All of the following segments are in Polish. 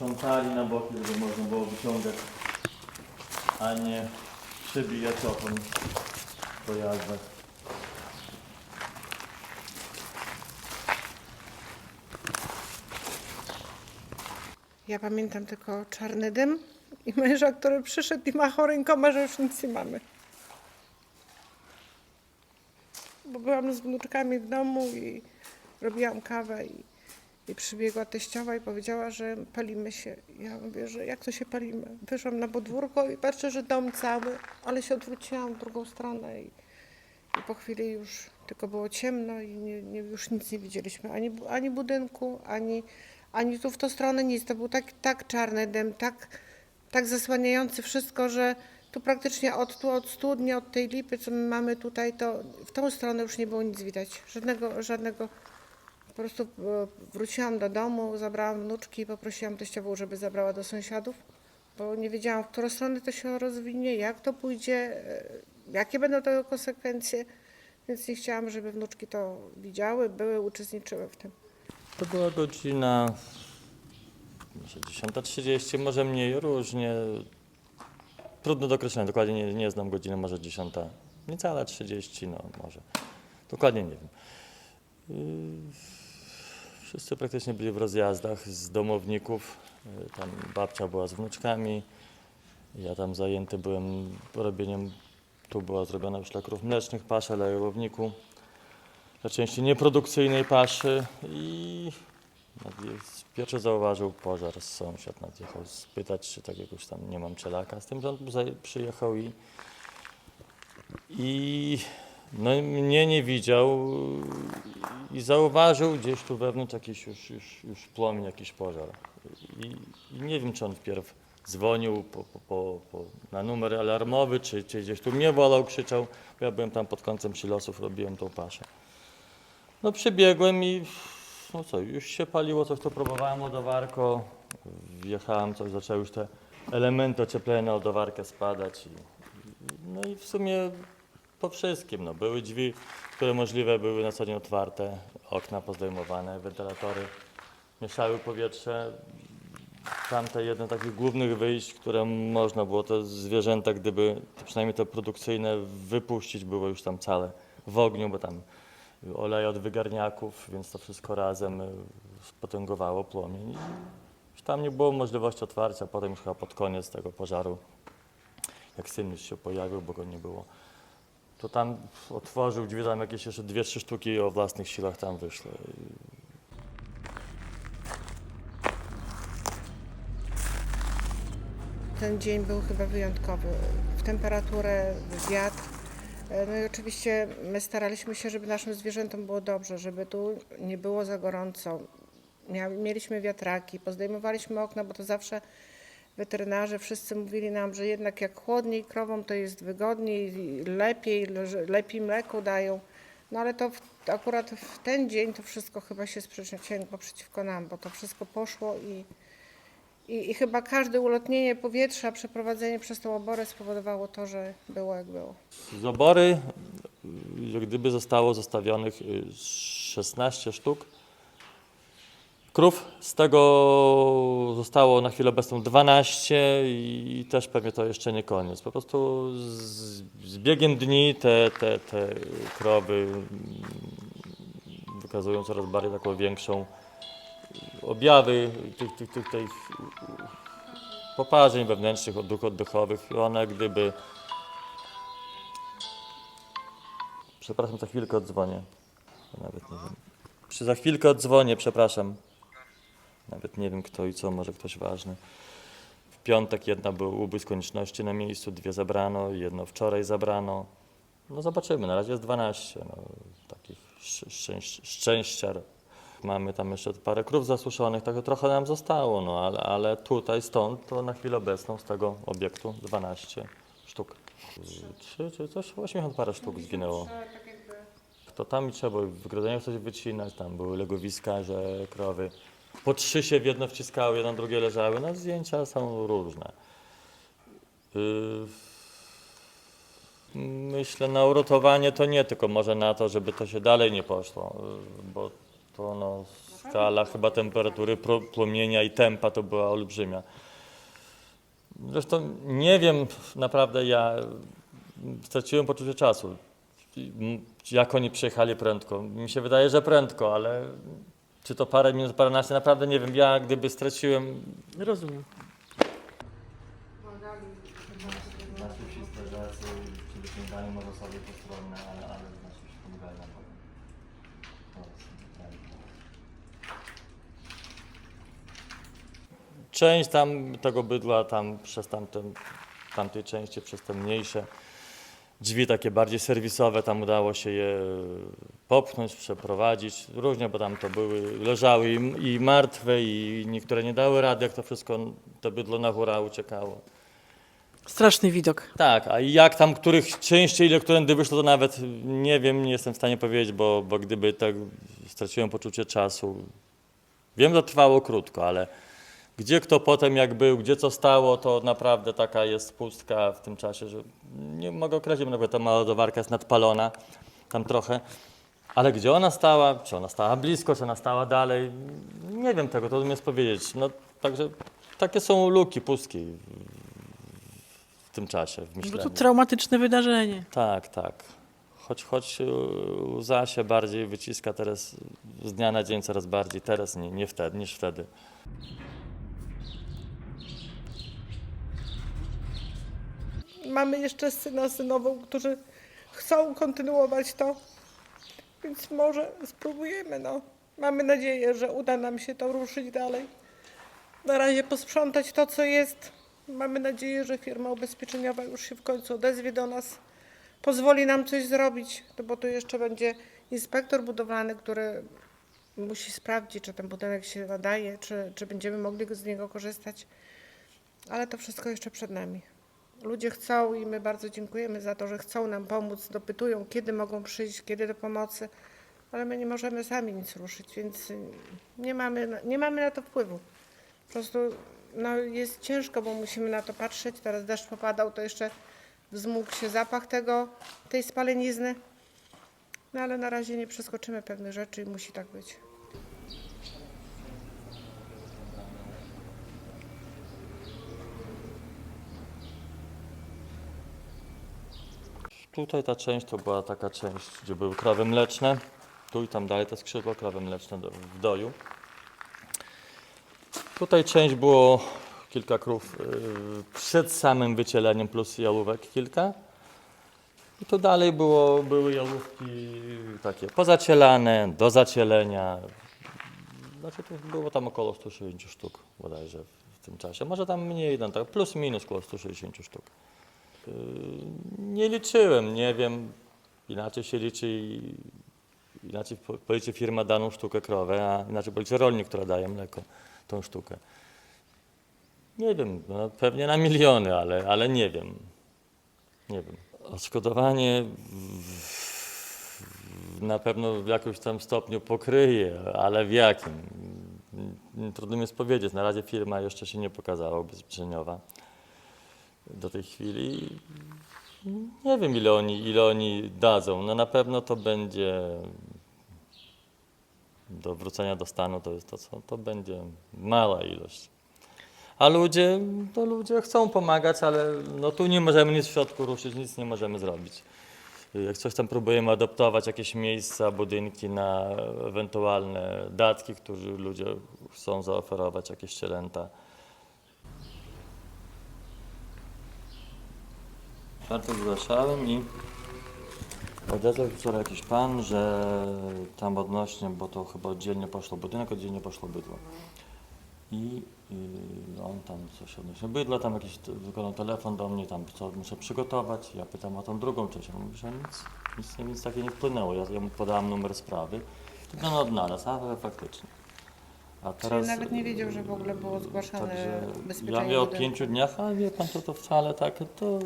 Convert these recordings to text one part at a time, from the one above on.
posprzątali na boki, żeby można było wyciągać, a nie przybijać opon pojazdach. Ja pamiętam tylko czarny dym i męża, który przyszedł i machał rękoma, że już nic nie mamy. Bo byłam z wnuczkami w domu i robiłam kawę i, i przybiegła teściowa i powiedziała, że palimy się. Ja mówię, że jak to się palimy? Wyszłam na podwórko i patrzę, że dom cały, ale się odwróciłam w drugą stronę i, i po chwili już tylko było ciemno i nie, nie, już nic nie widzieliśmy. Ani, ani budynku, ani, ani tu w tą stronę nic. To był tak, tak czarny dym, tak, tak zasłaniający wszystko, że tu praktycznie od, tu, od studni, od tej lipy, co my mamy tutaj, to w tą stronę już nie było nic widać. Żadnego, żadnego. Po prostu wróciłam do domu, zabrałam wnuczki i poprosiłam teściową, żeby zabrała do sąsiadów, bo nie wiedziałam, w którą stronę to się rozwinie, jak to pójdzie, e, jakie będą tego konsekwencje, więc nie chciałam, żeby wnuczki to widziały, były, uczestniczyły w tym. To była godzina może 10.30, może mniej, różnie. Trudno do określenia, dokładnie nie, nie znam godziny, może 10, niecałe 30, no może. Dokładnie nie wiem. Yy, Wszyscy praktycznie byli w rozjazdach z domowników. Yy, Tam babcia była z wnuczkami. Ja tam zajęty byłem robieniem, tu była zrobiona już dla krów mlecznych pasza dla jałowniku dla części nieprodukcyjnej paszy i pierwszy zauważył pożar sąsiad nadjechał spytać, czy tak jakoś tam nie mam czelaka. Z tym, zaje- przyjechał i, i no, mnie nie widział i zauważył gdzieś tu wewnątrz jakiś już, już, już płomień, jakiś pożar. I, I nie wiem, czy on wpierw dzwonił po, po, po, po, na numer alarmowy, czy, czy gdzieś tu mnie wolał, krzyczał. Ja byłem tam pod końcem silosów, robiłem tą paszę. No przybiegłem i no co, już się paliło, coś to próbowałem ładowarko, wjechałem, coś zaczęły już te elementy ocieplenia na spadać. I, no i w sumie po wszystkim, no były drzwi, które możliwe były na co dzień otwarte, okna pozdejmowane, wentylatory mieszały powietrze. Tamte jedno z takich głównych wyjść, które można było te zwierzęta, gdyby to przynajmniej te produkcyjne wypuścić, było już tam całe w ogniu, bo tam olej od wygarniaków, więc to wszystko razem y, spotęgowało płomień. Już tam nie było możliwości otwarcia, potem już chyba pod koniec tego pożaru, jak syn już się pojawił, bo go nie było, to tam otworzył drzwi, tam jakieś jeszcze dwie, trzy sztuki o własnych siłach tam wyszły. Ten dzień był chyba wyjątkowy. W temperaturę, w wiatr. E, No i oczywiście my staraliśmy się, żeby naszym zwierzętom było dobrze, żeby tu nie było za gorąco. Mieliśmy wiatraki, pozdejmowaliśmy okna, bo to zawsze weterynarze wszyscy mówili nam, że jednak jak chłodniej krowom, to jest wygodniej, lepiej, że lepiej mleko dają. No ale to w, akurat w ten dzień to wszystko chyba się sprzeciwiło przeciwko nam, bo to wszystko poszło i, i, I chyba każde ulotnienie powietrza, przeprowadzenie przez tą oborę spowodowało to, że było jak było. Z obory, y, jak gdyby zostało zostawionych y, 16 sztuk krów, z tego zostało na chwilę obecną 12 i też pewnie to jeszcze nie koniec. Po prostu z, z biegiem dni te, te, te krowy wykazują coraz bardziej taką większą objawy tych, tych, tych, tych poparzeń wewnętrznych, odruch oddechowych i one gdyby Przepraszam, za chwilkę odzwonię. Nawet nie wiem. Przy za chwilkę odzwonię, przepraszam. Nawet nie wiem kto i co, może ktoś ważny. W piątek jedna był ubój z konieczności na miejscu, dwie zabrano, jedno wczoraj zabrano. No zobaczymy, na razie jest 12. No, takich szczę- szczęś- szczęściar. Mamy tam jeszcze parę krów zasuszonych, także trochę nam zostało, no ale, ale tutaj, stąd, to na chwilę obecną z tego obiektu 12 sztuk. Trzy, czy coś, 80 parę sztuk zginęło. To tam i trzeba w wygrodzeniach coś wycinać, tam były legowiska, że krowy po trzy się w jedno wciskały, jedno drugie leżały. No zdjęcia są różne. Yy, Myślę na uratowanie to nie, tylko może na to, żeby to się dalej nie poszło, yy, bo to no, skala chyba temperatury płomienia i tempa to była olbrzymia. Zresztą nie wiem, naprawdę ja straciłem poczucie czasu. M, Jak oni przyjechali prędko? Mi się wydaje, że prędko, ale czy to parę minut, paręnaście, naprawdę nie wiem. Ja gdyby straciłem Rozumiem. Strażacy może sobie postronne, ale, pomagali. To jest, tak. Część tam tego bydła tam przez tamten, tamtej części, przez te mniejsze drzwi takie bardziej serwisowe, tam udało się je popchnąć, przeprowadzić. Różnie, bo tam to były, leżały i, i martwe i niektóre nie dały rady, jak to wszystko, to bydło na góra uciekało. Straszny widok. Tak, a jak tam których częściej, ile którędy wyszło, to nawet nie wiem, nie jestem w stanie powiedzieć, bo, bo gdyby tak straciłem poczucie czasu. Wiem, że trwało krótko, ale gdzie kto potem jak był, gdzie co stało, to naprawdę taka jest pustka w tym czasie, że nie mogę określić, bo nawet ta ładowarka jest nadpalona tam trochę. Ale gdzie ona stała, czy ona stała blisko, czy ona stała dalej, nie wiem tego, trudno mi jest powiedzieć. No, także takie są luki, pustki w tym czasie, w Bo myśleniu. to traumatyczne wydarzenie. Tak, tak. Choć, choć łza się bardziej wyciska teraz z dnia na dzień coraz bardziej, teraz nie, nie wtedy, niż wtedy. Mamy jeszcze syna, synową, którzy chcą kontynuować to, więc może spróbujemy, no. Mamy nadzieję, że uda nam się to ruszyć dalej. Na razie posprzątać to, co jest. Mamy nadzieję, że firma ubezpieczeniowa już się w końcu odezwie do nas, pozwoli nam coś zrobić, no bo tu jeszcze będzie inspektor budowlany, który musi sprawdzić, czy ten budynek się nadaje, czy, czy będziemy mogli z niego korzystać. Ale to wszystko jeszcze przed nami. Ludzie chcą i my bardzo dziękujemy za to, że chcą nam pomóc, dopytują, kiedy mogą przyjść, kiedy do pomocy, ale my nie możemy sami nic ruszyć, więc y, nie mamy, nie mamy na to wpływu. Po prostu no, jest ciężko, bo musimy na to patrzeć. Teraz deszcz popadał, to jeszcze wzmógł się zapach tego, tej spalenizny. No ale na razie nie przeskoczymy pewnych rzeczy i musi tak być. Tutaj ta część to była taka część, gdzie były krowy mleczne. Tu i tam dalej te skrzydła, krowy mleczne w doju. Tutaj część było kilka krów y, przed samym wycieleniem plus jałówek kilka. I tu dalej było, były jałówki takie pozacielane, do zacielenia. Znaczy to było tam około 160 sztuk bodajże w, tym czasie. Może tam mniej, tak plus minus około 160 sztuk. Yy, Nie liczyłem, nie wiem. Inaczej się liczy, inaczej po- policzy firma daną sztukę krowę, a inaczej policzy rolnik, która daje mleko, tą sztukę. Nie wiem, no, pewnie na miliony, ale, ale nie wiem. Nie wiem. Odszkodowanie na pewno w jakimś tam stopniu pokryje, ale w jakim? Trudno mi jest powiedzieć. Na razie firma jeszcze się nie pokazała ubezpieczeniowa do tej chwili. Nie wiem, ile oni, ile oni dadzą. No na pewno to będzie do wrócenia do stanu, to jest to, co to będzie mała ilość. A ludzie, to ludzie chcą pomagać, ale no tu nie możemy nic w środku ruszyć, nic nie możemy zrobić. Jak coś tam próbujemy adoptować jakieś miejsca, budynki na ewentualne datki, którzy ludzie chcą zaoferować, jakieś cielęta. Czwartek zgłaszałem i odezwał wczoraj jakiś pan, że tam odnośnie, bo to chyba oddzielnie poszło budynek, oddzielnie poszło bydło. I y, on tam coś odnośnie bydła, tam jakiś wykonał telefon do mnie, tam co muszę przygotować. Ja pytam o tą drugą część. On mówi, że nic, nic, nic takiego nie wpłynęło. Ja, ja mu podałam numer sprawy. To on odnalazł, a faktycznie. A Czyli nawet nie wiedział, że w ogóle było zgłaszane Także ja mówię o pięciu dniach, a wie pan, to, to wcale tak, to,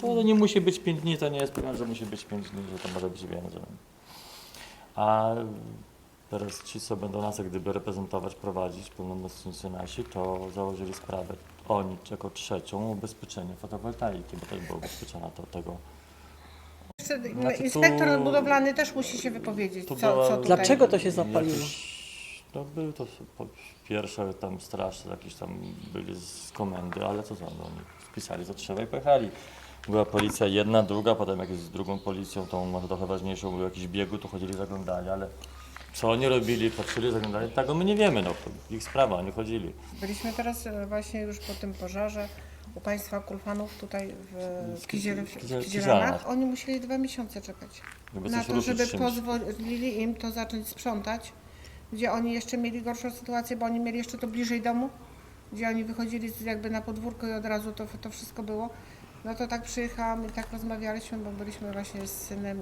to nie musi być pięć dni, to nie jest pewne, że musi być pięć dni, że to może być więcej. A teraz ci, co będą nas jak gdyby reprezentować, prowadzić, pełnomocnicy nasi, to założyli sprawę oni jako trzecią ubezpieczenie fotowoltaiki, bo też była ubezpieczona to, tego. Znaczy tu- Inspektor budowlany też musi się wypowiedzieć, tu co, była- co tutaj. Dlaczego to się zapaliło? Jakiś No, były to po- pierwsze tam straż, jakieś tam byli z komendy, ale co tam, no, oni spisali co trzeba i pojechali. Była policja jedna, druga, potem jak z drugą policją, tą może trochę ważniejszą, był jakiś biegu, to chodzili, zaglądali, ale co oni robili, patrzyli, zaglądali, tego my nie wiemy, no, to ich sprawa, oni chodzili. Byliśmy teraz e, właśnie już po tym pożarze u Państwa Kulfanów tutaj w W Kiziel, Kizie- w Kizie- Kizielanach. Oni musieli dwa miesiące czekać Jakby na coś to, ruszyć żeby czymś. pozwolili im to zacząć sprzątać, gdzie oni jeszcze mieli gorszą sytuację, bo oni mieli jeszcze to bliżej domu, gdzie oni wychodzili jakby na podwórko i od razu to, to wszystko było. No to tak przyjechałam i tak rozmawialiśmy, bo byliśmy właśnie z synem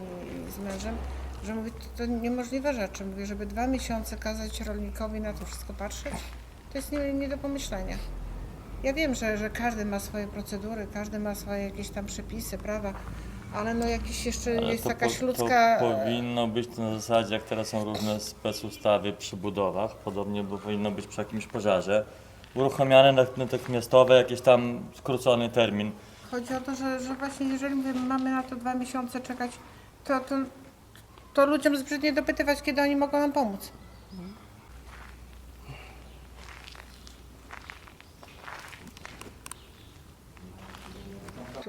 i z mężem, że mówię, to, to niemożliwe rzeczy. Mówię, żeby dwa miesiące kazać rolnikowi na to wszystko patrzeć, to jest nie, nie do pomyślenia. Ja wiem, że, że każdy ma swoje procedury, każdy ma swoje jakieś tam przepisy, prawa, ale no jakiś jeszcze Ale jest to jakaś po- ludzka... To powinno być na zasadzie, jak teraz są różne specustawy przy budowach, podobnie by powinno być przy jakimś pożarze, uruchamiane na- natychmiastowe jakiś tam skrócony termin. Chodzi o to, że, że właśnie jeżeli mówię, mamy na to dwa miesiące czekać, to, to, to ludziom zbrzydnie dopytywać, kiedy oni mogą nam pomóc.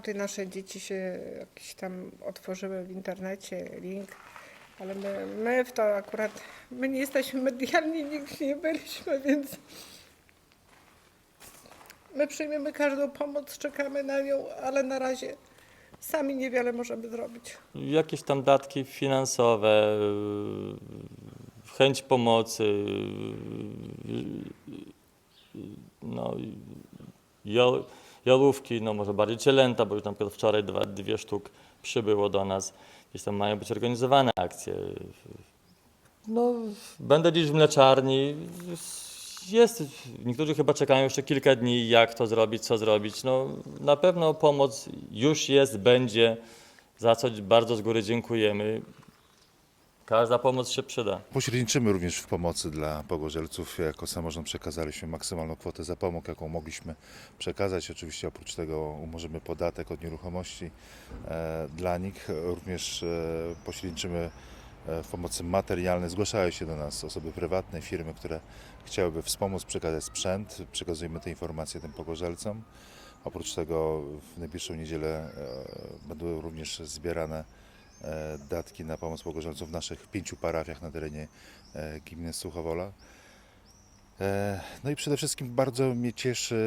Tutaj nasze dzieci się jakieś tam otworzyły w internecie, link, ale my, my w to akurat, my nie jesteśmy medialni, nigdy nie byliśmy, więc My przyjmiemy każdą pomoc, czekamy na nią, ale na razie sami niewiele możemy zrobić. Jakieś tam datki finansowe, chęć pomocy, no, i jolówki, no może bardziej cielęta, bo już przykład wczoraj dwa, dwie sztuk przybyło do nas. Gdzieś tam mają być organizowane akcje. No, będę dziś w mleczarni. Jest, niektórzy chyba czekają jeszcze kilka dni, jak to zrobić, co zrobić. No, na pewno pomoc już jest, będzie, za co bardzo z góry dziękujemy. Każda pomoc się przyda. Pośredniczymy również w pomocy dla pogorzelców. Jako samorząd przekazaliśmy maksymalną kwotę zapomóg, jaką mogliśmy przekazać. Oczywiście oprócz tego umorzymy podatek od nieruchomości e, dla nich. Również e, pośredniczymy e, w pomocy materialnej. Zgłaszają się do nas osoby prywatne, firmy, które chciałyby wspomóc, przekazać sprzęt. Przekazujemy te informacje tym pogorzelcom. Oprócz tego w najbliższą niedzielę będą również zbierane datki na pomoc pogorzelcom w naszych pięciu parafiach na terenie e, gminy Suchowola. E, No i przede wszystkim bardzo mnie cieszy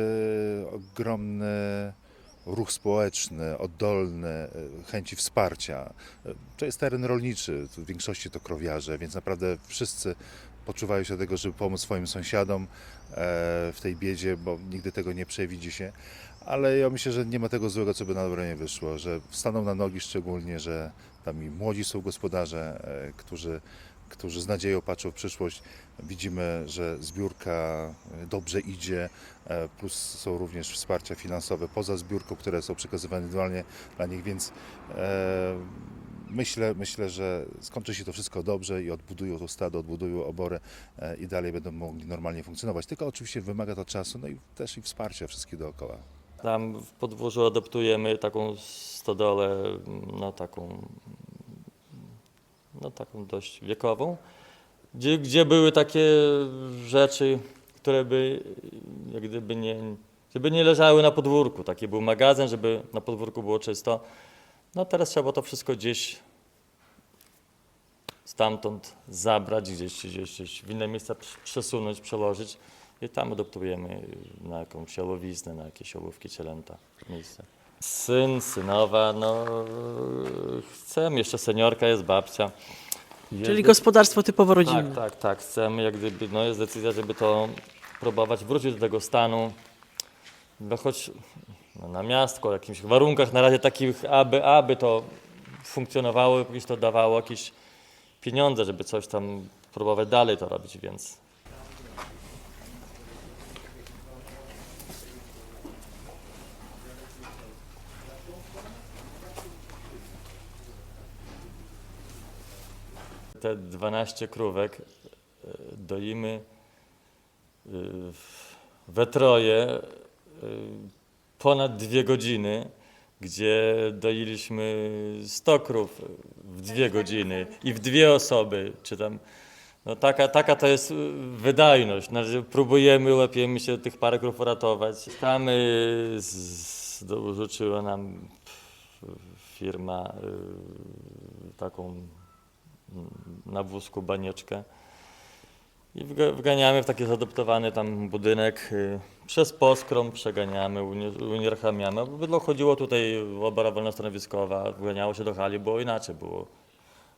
ogromny ruch społeczny, oddolny, e, chęci wsparcia. E, To jest teren rolniczy, w większości to krowiarze, więc naprawdę wszyscy poczuwają się do tego, żeby pomóc swoim sąsiadom e, w tej biedzie, bo nigdy tego nie przewidzi się. Ale ja myślę, że nie ma tego złego, co by na dobre nie wyszło, że wstaną na nogi szczególnie, że tam i młodzi są gospodarze, e, którzy, którzy z nadzieją patrzą w przyszłość. Widzimy, że zbiórka e, dobrze idzie, e, plus są również wsparcia finansowe poza zbiórką, które są przekazywane indywidualnie dla nich, więc myślę, myślę, że skończy się to wszystko dobrze i odbudują to stado, odbudują oborę e, i dalej będą mogli normalnie funkcjonować. Tylko oczywiście wymaga to czasu, no i też i wsparcia wszystkich dookoła. Tam w podwórzu adoptujemy taką stodolę, no taką, no taką dość wiekową, gdzie, gdzie były takie rzeczy, które by jak gdyby nie, żeby nie leżały na podwórku. Taki był magazyn, żeby na podwórku było czysto. No teraz trzeba to wszystko gdzieś stamtąd zabrać, gdzieś, gdzieś, gdzieś w inne miejsca prz- przesunąć, przełożyć i tam adoptujemy na jakąś olowiznę, na jakieś ołówki cielęta miejsce. Syn, synowa, no chcemy, jeszcze seniorka jest babcia. Jest Czyli gospodarstwo typowo rodzinne. tak, tak, tak. Chcemy, jak gdyby, no jest decyzja, żeby to próbować wrócić do tego stanu, no choć no, na miastko, w jakichś warunkach na razie takich, aby, aby to funkcjonowało, jakieś to dawało jakieś pieniądze, żeby coś tam próbować dalej to robić, więc te 12 krówek e, doimy e, we troje e, ponad dwie godziny, gdzie doiliśmy 100 krów w dwie godziny i w dwie osoby, czy tam No taka, taka to jest wydajność. Znaczy, próbujemy, lepiemy się tych parków uratować. Tam y, dorzuciła nam firma taką na wózku banieczkę. I wga- wganiamy w taki zadoptowany tam budynek. y, Przez poskrom przeganiamy, unie- unieruchamiamy. Bydło chodziło tutaj, obora wolnostanowiskowa, wganiało się do hali, było inaczej. Było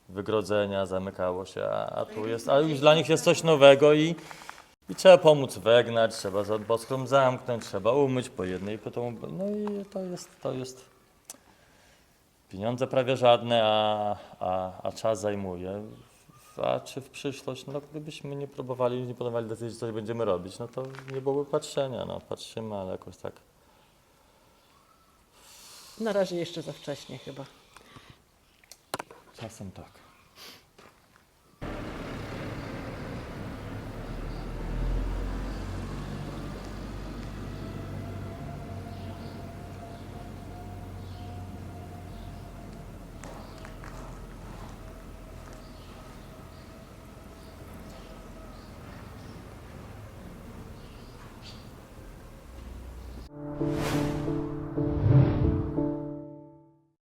wygrodzenia, zamykało się, a, a tu jest, a już dla nich jest coś nowego i, i trzeba pomóc wegnać, trzeba poskrom zamknąć, trzeba umyć po jednej, po tą, no i to jest, to jest pieniądze prawie żadne, a, a, a czas zajmuje. A czy w przyszłość, no gdybyśmy nie próbowali, nie podejmowali decyzji, co będziemy robić, no to nie byłoby patrzenia, no patrzymy, ale jakoś tak Na razie jeszcze za wcześnie chyba. czasem tak.